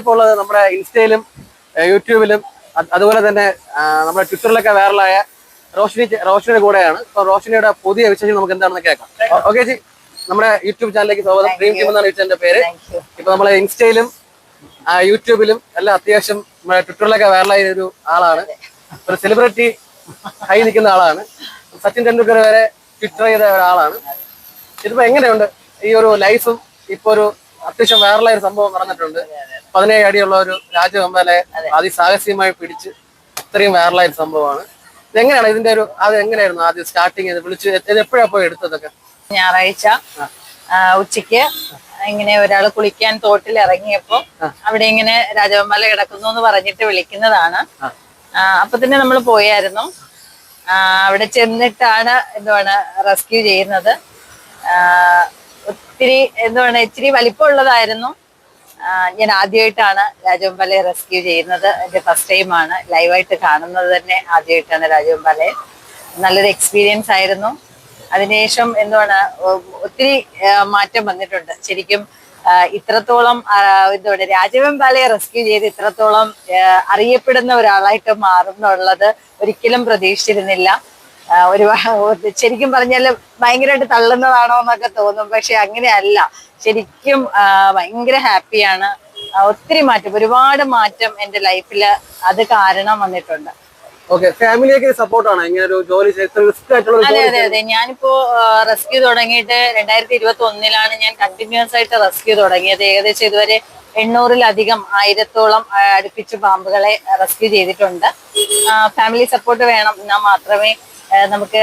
ഞാനിപ്പോൾ ഉള്ളത് നമ്മുടെ ഇൻസ്റ്റയിലും യൂട്യൂബിലും അതുപോലെ തന്നെ നമ്മുടെ ട്വിറ്ററിലൊക്കെ വൈറലായ റോഷിനി റോഷിനിയുടെ കൂടെയാണ്. അപ്പൊ റോഷിനിയുടെ പുതിയ വിശേഷം നമുക്ക് എന്താണെന്ന് കേൾക്കാം. ഓക്കെ ജി നമ്മുടെ യൂട്യൂബ് ചാനലിലേക്ക് സ്വാഗതം. ഡ്രീം ടീം എന്നാണ് യൂട്യൂബിന്റെ പേര്. ഇപ്പൊ നമ്മളെ ഇൻസ്റ്റയിലും യൂട്യൂബിലും എല്ലാം അത്യാവശ്യം നമ്മുടെ ട്വിറ്ററിലൊക്കെ വൈറലായ ഒരു ആളാണ്. ഒരു സെലിബ്രിറ്റി കൈ നിൽക്കുന്ന ആളാണ്. സച്ചിൻ ടെണ്ടുൽക്കർ വരെ ട്വിറ്റർ ചെയ്ത ഒരാളാണ്. ഇതിപ്പോ എങ്ങനെയുണ്ട്? ഈ ഒരു ലൈഫും ഇപ്പൊ ഒരു അത്യാവശ്യം വൈറലായ ഒരു സംഭവം നടന്നിട്ടുണ്ട്. പതിനേഴ് അടിയുള്ള ഒരു രാജവെമ്പലെ അതിസാഹസ്യമായി പിടിച്ച് ഇത്രയും വൈറലായ ഒരു സംഭവമാണ്. ഇതെങ്ങനെയാണ് ഇതിന്റെ ഒരു അത് എങ്ങനെയായിരുന്നു ആദ്യം സ്റ്റാർട്ടിങ് വിളിച്ച് എപ്പോഴാ പോയി എടുത്തതൊക്കെ? ഞായറാഴ്ച ഉച്ചയ്ക്ക് ഉച്ചയ്ക്ക് ഇങ്ങനെ ഒരാൾ കുളിക്കാൻ തോട്ടിൽ ഇറങ്ങിയപ്പോ അവിടെ ഇങ്ങനെ രാജകമ്പല കിടക്കുന്നു എന്ന് പറഞ്ഞിട്ട് വിളിക്കുന്നതാണ്. അപ്പൊ തന്നെ നമ്മൾ പോയായിരുന്നു. അവിടെ ചെന്നിട്ടാണ് എന്തുവാണ് റെസ്ക്യൂ ചെയ്യുന്നത്. ഒത്തിരി എന്തുവാണ് ഇച്ചിരി വലിപ്പമുള്ളതായിരുന്നു. ഞാൻ ആദ്യമായിട്ടാണ് രാജവെമ്പാലയെ റെസ്ക്യൂ ചെയ്യുന്നത്. എന്റെ ഫസ്റ്റ് ടൈമാണ് ലൈവായിട്ട് കാണുന്നത് തന്നെ ആദ്യമായിട്ടാണ് രാജവെമ്പാലയെ. നല്ലൊരു എക്സ്പീരിയൻസ് ആയിരുന്നു. അതിനുശേഷം എന്തുവാണ് ഒത്തിരി മാറ്റം വന്നിട്ടുണ്ട്. ശരിക്കും ഇത്രത്തോളം ആ, എന്തുവാണ് രാജവെമ്പാലയെ റെസ്ക്യൂ ചെയ്ത് ഇത്രത്തോളം അറിയപ്പെടുന്ന ഒരാളായിട്ട് മാറുന്നുള്ളത് ഒരിക്കലും പ്രതീക്ഷിച്ചിരുന്നില്ല. ഒരു ശരിക്കും പറഞ്ഞാൽ ഭയങ്കരമായിട്ട് തള്ളുന്നതാണോ എന്നൊക്കെ തോന്നും. പക്ഷെ അങ്ങനെയല്ല. ശരിക്കും ഭയങ്കര ഹാപ്പിയാണ്. ഒത്തിരി മാറ്റം ഒരുപാട് മാറ്റം എന്റെ ലൈഫിൽ അത് കാരണം വന്നിട്ടുണ്ട്. അതെ അതെ അതെ. ഞാനിപ്പോ റെസ്ക്യൂ തുടങ്ങിയിട്ട് രണ്ടായിരത്തി ഇരുപത്തി ഒന്നിലാണ് ഞാൻ കണ്ടിന്യൂസ് ആയിട്ട് റെസ്ക്യൂ തുടങ്ങിയത്. ഏകദേശം ഇതുവരെ എണ്ണൂറിലധികം ആയിരത്തോളം അടുപ്പിച്ച് പാമ്പുകളെ റെസ്ക്യൂ ചെയ്തിട്ടുണ്ട്. ഫാമിലി സപ്പോർട്ട് വേണം. എന്നാൽ മാത്രമേ നമുക്ക്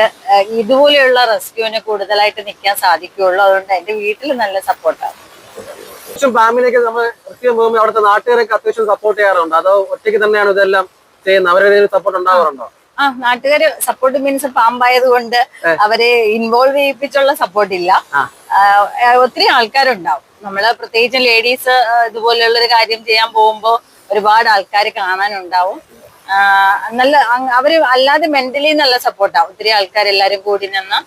ഇതുപോലെയുള്ള റെസ്ക്യൂവിന് കൂടുതലായിട്ട് നിൽക്കാൻ സാധിക്കുകയുള്ളൂ. അതുകൊണ്ട് എന്റെ വീട്ടിൽ നല്ല സപ്പോർട്ടാണ്. അത്യാവശ്യം ഫാമിലിയൊക്കെ നമ്മൾ റെസ്ക്യൂ പോകുമ്പോൾ അവിടുത്തെ നാട്ടുകാരൊക്കെ അത്യാവശ്യം സപ്പോർട്ട് ചെയ്യാറുണ്ട്. അതോ ഒറ്റയ്ക്ക് തന്നെയാണ് ഇതെല്ലാം ചെയ്യുന്നത്? അവരുടെ സപ്പോർട്ട് ഉണ്ടാവാറുണ്ടോ? ആ നാട്ടുകാര് സപ്പോർട്ട് മീൻസ് പാമ്പായത് കൊണ്ട് അവരെ ഇൻവോൾവ് ചെയ്യിപ്പിച്ചുള്ള സപ്പോർട്ട് ഇല്ല. ഒത്തിരി ആൾക്കാരുണ്ടാവും. നമ്മൾ പ്രത്യേകിച്ച് ലേഡീസ് ഇതുപോലെയുള്ള ഒരു കാര്യം ചെയ്യാൻ പോകുമ്പോൾ ഒരുപാട് ആൾക്കാർ കാണാനുണ്ടാവും. നല്ല അവർ അല്ലാതെ മെന്റലി നല്ല സപ്പോർട്ടാ ഒത്തിരി ആൾക്കാർ എല്ലാരും കൂടി നിന്ന്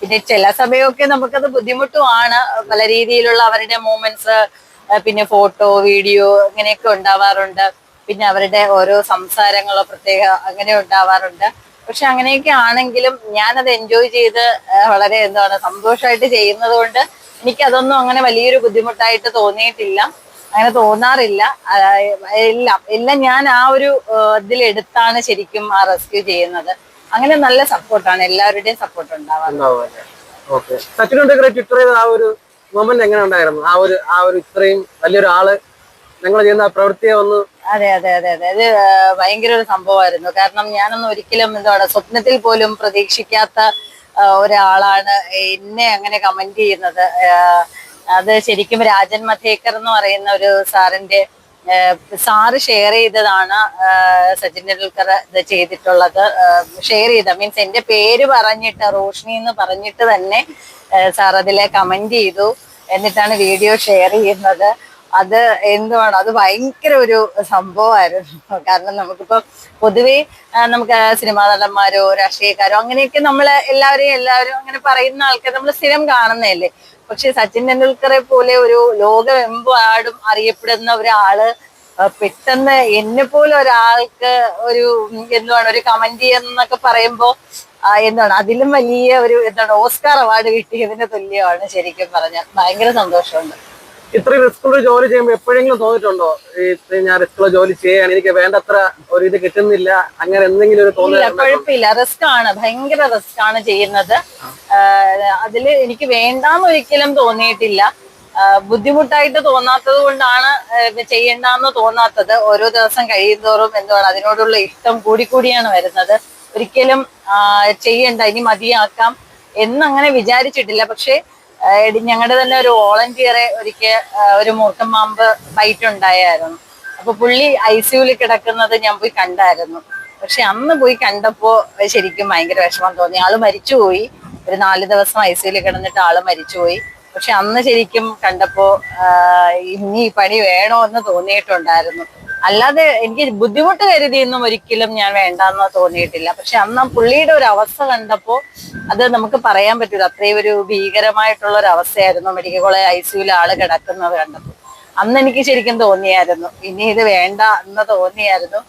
പിന്നെ ചില സമയമൊക്കെ നമുക്കത് ബുദ്ധിമുട്ടുമാണ്. പല രീതിയിലുള്ള അവരുടെ മൂമെന്റ്സ് പിന്നെ ഫോട്ടോ വീഡിയോ ഇങ്ങനെയൊക്കെ ഉണ്ടാവാറുണ്ട്. പിന്നെ അവരുടെ ഓരോ സംസാരങ്ങളോ പ്രത്യേക അങ്ങനെ ഉണ്ടാവാറുണ്ട്. പക്ഷെ അങ്ങനെയൊക്കെ ആണെങ്കിലും ഞാനത് എൻജോയ് ചെയ്ത് വളരെ എന്താണ് സന്തോഷമായിട്ട് ചെയ്യുന്നത് കൊണ്ട് എനിക്കതൊന്നും അങ്ങനെ വലിയൊരു ബുദ്ധിമുട്ടായിട്ട് തോന്നിയിട്ടില്ല. അങ്ങനെ തോന്നാറില്ല. എല്ലാം എല്ലാം ഞാൻ ആ ഒരു ഇതിലെടുത്താണ് ശരിക്കും ആ റെസ്ക്യൂ ചെയ്യുന്നത്. അങ്ങനെ നല്ല സപ്പോർട്ടാണ് എല്ലാവരുടെയും സപ്പോർട്ട് ഉണ്ടാവാറുണ്ട് ആ ഒരു മൊമെന്റ് എങ്ങനെ ഉണ്ടായിരുന്നു? ആ ഒരു ആ ഒരു ഇത്രയും വലിയൊരു ആൾ നിങ്ങൾ ചെയ്യുന്ന ആ പ്രവൃത്തിയെ ഒന്ന് അതെ അതെ അതെ അതെ. അത് ഭയങ്കര ഒരു സംഭവമായിരുന്നു. കാരണം ഞാനൊന്നും ഒരിക്കലും എന്താണ് സ്വപ്നത്തിൽ പോലും പ്രതീക്ഷിക്കാത്ത ഒരാളാണ് എന്നെ അങ്ങനെ കമന്റ് ചെയ്യുന്നത്. അത് ശരിക്കും രാജൻ മധേക്കർ എന്ന് പറയുന്ന ഒരു സാറിന്റെ സാറ് ഷെയർ ചെയ്തതാണ് സച്ചിൻ ടെണ്ടുൽക്കർ ഇത് ചെയ്തിട്ടുള്ളത്. ഷെയർ ചെയ്ത മീൻസ് എന്റെ പേര് പറഞ്ഞിട്ട് റോഷ്നി എന്ന് പറഞ്ഞിട്ട് തന്നെ സാർ അതിലെ കമന്റ് ചെയ്തു. എന്നിട്ടാണ് വീഡിയോ ഷെയർ ചെയ്യുന്നത്. അത് എന്തുവാണ്? അത് ഭയങ്കര ഒരു സംഭവമായിരുന്നു. കാരണം നമുക്കിപ്പോ പൊതുവേ നമുക്ക് സിനിമാ നടന്മാരോ രാഷ്ട്രീയക്കാരോ അങ്ങനെയൊക്കെ നമ്മൾ എല്ലാവരെയും എല്ലാവരും അങ്ങനെ പറയുന്ന ആൾക്കാർ നമ്മൾ സ്ഥിരം കാണുന്നതല്ലേ? പക്ഷെ സച്ചിൻ ടെണ്ടുൽക്കറെ പോലെ ഒരു ലോകമെമ്പാടും അറിയപ്പെടുന്ന ഒരാൾ പെട്ടെന്ന് എന്നെ പോലെ ഒരാൾക്ക് ഒരു എന്താണ് ഒരു കമന്റ് ചെയ്യുന്നൊക്കെ പറയുമ്പോ എന്താണ് അതിലും വലിയ ഒരു എന്താണ് ഓസ്കാർ അവാർഡ് കിട്ടിയതിന് തുല്യമാണ് ശരിക്കും പറഞ്ഞാൽ. ഭയങ്കര സന്തോഷമുണ്ട്. ഇത്രയും റിസ്ക് ഉള്ള ജോലി ചെയ്യുമ്പോൾ എപ്പോഴെങ്കിലും തോന്നിയിട്ടുണ്ടോ? ഈ ഇത്രയും ഞാൻ റിസ്ക് ഉള്ള ജോലി ചെയ്യാണ് എനിക്ക് വേണ്ടത്ര ഒരു ഇത് കിട്ടുന്നില്ല അങ്ങനെ എന്തെങ്കിലും ഒരു തോന്നില്ല കുഴപ്പമില്ല. റിസ്ക് ആണ് ഭയങ്കര റിസ്ക് ആണ് ചെയ്യുന്നത്. അതിൽ അതിൽ എനിക്ക് വേണ്ടാന്ന് ഒരിക്കലും തോന്നിയിട്ടില്ല ബുദ്ധിമുട്ടായിട്ട് തോന്നാത്തത് കൊണ്ടാണ് ചെയ്യണ്ടെന്ന് തോന്നാത്തത് ഓരോ ദിവസം കഴിയുന്തോറും എന്താണ് അതിനോടുള്ള ഇഷ്ടം കൂടിക്കൂടിയാണ് വരുന്നത്. ഒരിക്കലും ചെയ്യണ്ട ഇനി മതിയാക്കാം എന്നങ്ങനെ വിചാരിച്ചിട്ടില്ല. പക്ഷേ ഞങ്ങളുടെ തന്നെ ഒരു വോളണ്ടിയറെ ഒരിക്കൽ ഒരു മൂർത്തം മാമ്പ് ബൈറ്റ് ഉണ്ടായായിരുന്നു. അപ്പൊ പുള്ളി ഐ സിയുവിൽ കിടക്കുന്നത് ഞാൻ പോയി കണ്ടായിരുന്നു. പക്ഷെ അന്ന് പോയി കണ്ടപ്പോ ശരിക്കും ഭയങ്കര വിഷമം തോന്നി. ആൾ മരിച്ചുപോയി. ഒരു നാല് ദിവസം ഐ സിയുൽ കിടന്നിട്ട് ആൾ മരിച്ചുപോയി. പക്ഷെ അന്ന് ശരിക്കും കണ്ടപ്പോ ഇനി പണി വേണോ എന്ന് തോന്നിയിട്ടുണ്ടായിരുന്നു. അല്ലാതെ എനിക്ക് ബുദ്ധിമുട്ട് കരുതിയൊന്നും ഒരിക്കലും ഞാൻ വേണ്ടെന്ന് തോന്നിയിട്ടില്ല. പക്ഷെ അന്ന് പുള്ളിയുടെ ഒരു അവസ്ഥ കണ്ടപ്പോ അത് നമുക്ക് പറയാൻ പറ്റൂല. അത്രയും ഒരു ഭീകരമായിട്ടുള്ള ഒരു അവസ്ഥയായിരുന്നു മെഡിക്കൽ കോളേജ് ഐ സിയുൽ ആൾ കിടക്കുന്നത് കണ്ടപ്പോൾ അന്ന് എനിക്ക് ശരിക്കും തോന്നിയായിരുന്നു. ഇനി ഇത് വേണ്ട എന്ന് തോന്നിയായിരുന്നു.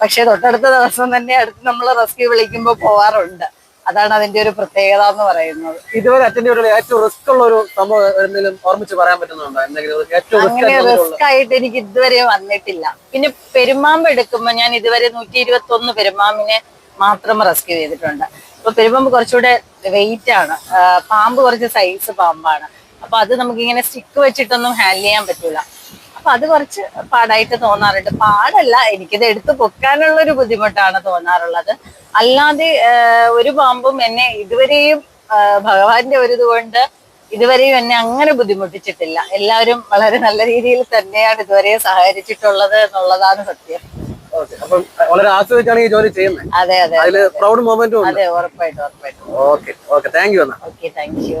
പക്ഷെ തൊട്ടടുത്ത ദിവസം തന്നെ അടുത്ത് നമ്മൾ റെസ്ക്യൂ വിളിക്കുമ്പോൾ പോവാറുണ്ട്. അതാണ് അതിന്റെ ഒരു പ്രത്യേകത എന്ന് പറയുന്നത്. ഇതുവരെ അറ്റൻഡ് ചെയ്തിട്ടുള്ള ഏറ്റവും റിസ്ക് ഉള്ള ഒരു സംഭവം എന്തെങ്കിലും ഓർമ്മിച്ച് പറയാൻ പറ്റുന്നുണ്ടോ? എന്തെങ്കിലും ഒരു ഏറ്റവും റിസ്ക് അങ്ങനെ റിസ്ക് ആയിട്ട് എനിക്ക് ഇതുവരെ വന്നിട്ടില്ല. പിന്നെ പെരുമാമ്പ് എടുക്കുമ്പോൾ ഞാൻ ഇതുവരെ നൂറ്റി ഇരുപത്തി ഒന്ന് പെരുമാമ്പിനെ മാത്രം റെസ്ക്യൂ ചെയ്തിട്ടുണ്ട്. അപ്പൊ പെരുമാമ്പ് കുറച്ചുകൂടെ വെയിറ്റ് ആണ്. പാമ്പ് കുറച്ച് സൈസ് പാമ്പാണ്. അപ്പൊ അത് നമുക്ക് ഇങ്ങനെ സ്റ്റിക്ക് വെച്ചിട്ടൊന്നും ഹാൻഡിൽ ചെയ്യാൻ പറ്റൂല. അപ്പൊ അത് കുറച്ച് പാടായിട്ട് തോന്നാറുണ്ട്. പാടല്ല എനിക്കിത് എടുത്തു പൊക്കാനുള്ള ഒരു ബുദ്ധിമുട്ടാണ് തോന്നാറുള്ളത്. അല്ലാതെ ഒരു പാമ്പും എന്നെ ഇതുവരെയും ഭഗവാന്റെ ഒരു ഇതുകൊണ്ട് ഇതുവരെയും എന്നെ അങ്ങനെ ബുദ്ധിമുട്ടിച്ചിട്ടില്ല. എല്ലാവരും വളരെ നല്ല രീതിയിൽ തന്നെയാണ് ഇതുവരെ സഹകരിച്ചിട്ടുള്ളത് എന്നുള്ളതാണ് സത്യം. വളരെ ആസ്വദിച്ചാണ് ഈ ജോലി ചെയ്യുന്നത്. അതെ അതെ പ്രൗഡ് മൊമെന്റും അതെ ഉറപ്പായിട്ടും ഉറപ്പായിട്ടും. Okay okay. താങ്ക് യു എന്നാ ഓക്കെ താങ്ക് യു